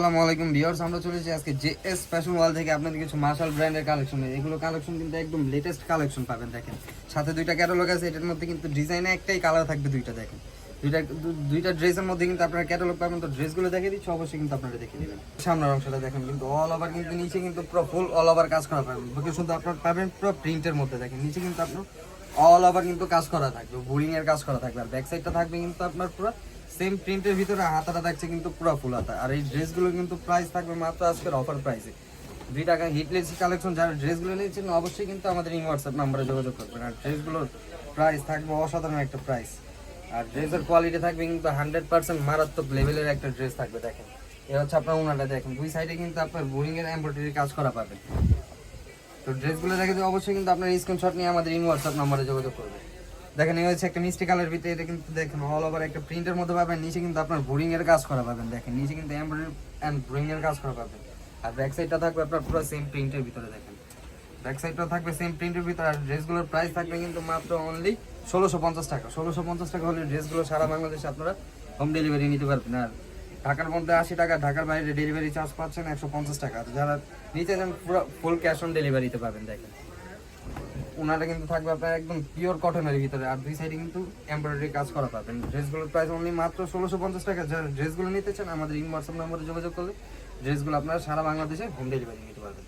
আসসালামু আলাইকুম ভিউয়ার্স, আমরা চলে এসেছি আজকে জে এস ফ্যাশন ওয়াল থেকে আপনাদের কিছু মার্শাল ব্র্যান্ডের কালেকশন এগুলো কালেকশন কিন্তু একদম লেটেস্ট কালেকশন পাবেন, দেখেন। সাথে দুইটা ক্যাটালগ আছে, এটার মধ্যে কিন্তু ডিজাইনে একটাই কালার থাকবে দুইটা, দেখেন। দুইটা দুইটা ড্রেসের মধ্যে কিন্তু আপনারা ক্যাটালগ পাবেন, তো ড্রেসগুলো দেখে দিচ্ছি, অবশ্যই কিন্তু আপনারা দেখে নেবেন সামনের অংশটা দেখেন, কিন্তু অল ওভার কিন্তু নিচে কিন্তু পুরো ফুল অল ওভার কাজ করা পাবেন বুকে শুধু আপনার পাবেন পুরো প্রিন্টের মধ্যে, দেখেন। নিচে কিন্তু আপনার অল ওভার কিন্তু কাজ করা থাকবে বোরিং এর কাজ করা থাকবে, আর ব্যাক সাইডটা থাকবে কিন্তু আপনার পুরো সেম প্রিন্টের ভিতরে হাতাটা থাকছে কিন্তু পুরো ফুল হাতা। আর এই ড্রেসগুলো কিন্তু প্রাইস থাকবে মাত্র আজকের অফার প্রাইসে দুই টাকা হিটলেস কালেকশন যারা ড্রেসগুলো নিয়েছেন অবশ্যই কিন্তু আমাদের এই হোয়াটসঅ্যাপ নাম্বারে যোগাযোগ করবেন। আর ড্রেসগুলোর প্রাইস থাকবে অসাধারণ একটা প্রাইস আর ড্রেসের কোয়ালিটি থাকবে কিন্তু হান্ড্রেড পার্সেন্ট মারাত্মক লেভেলের একটা ড্রেস থাকবে, দেখেন। এ হচ্ছে আপনার ওনাটা, দেখেন। দুই সাইডে কিন্তু আপনার বোরিং এর এমব্রয়ডারি কাজ করা পাবেন। তো ড্রেসগুলো দেখে অবশ্যই কিন্তু আপনার স্ক্রিনশট নিয়ে আমাদের ইন হোয়াটসঅ্যাপ নাম্বারে যোগাযোগ করবেন। দেখেন, এই হচ্ছে একটা মিষ্টি কালার ভিতরে, এটা কিন্তু দেখেন অল ওভার একটা প্রিন্টের মধ্যে পাবেন, নিচে কিন্তু আপনার বোরিং এর কাজ করা পাবেন, দেখেন, নিচে কিন্তু এমব্রয়ডারি অ্যান্ড বোরিং এর কাজ করা পাবেন। আর ব্যাক সাইডটা থাকবে আপনার পুরো সেম প্রিন্টের ভিতরে, দেখেন। ব্যাক সাইডটা থাকবে সেম প্রিন্টের ভিতরে, আর ড্রেসগুলোর প্রাইস থাকবে কিন্তু মাত্র অনলি ষোলোশো পঞ্চাশ টাকা। ষোলোশো পঞ্চাশ টাকা হলে ড্রেসগুলো সারা বাংলাদেশে আপনারা হোম ডেলিভারি নিতে পারবেন। আর ঢাকার মধ্যে আশি টাকা, ঢাকার বাইরে ডেলিভারি চার্জ পাচ্ছেন একশো পঞ্চাশ টাকা। যারা নিতে যান পুরো ফুল ক্যাশ অন ডেলিভারিতে পাবেন, দেখেন। ওনাটা কিন্তু থাকবে আপনার একদম পিওর কটনের ভিতরে। আর দুই সাইডে কিন্তু এমব্রয়ডারি কাজ করা পাবেন। ড্রেসগুলোর প্রাইস অনলি মাত্র ষোলোশো পঞ্চাশ টাকা। যারা ড্রেসগুলো নিতে চান, আমাদের ইন হোয়াটসঅ্যাপ নম্বরে যোগাযোগ করলে ড্রেসগুলো আপনারা সারা বাংলাদেশে হোম ডেলিভারি নিতে পারবেন।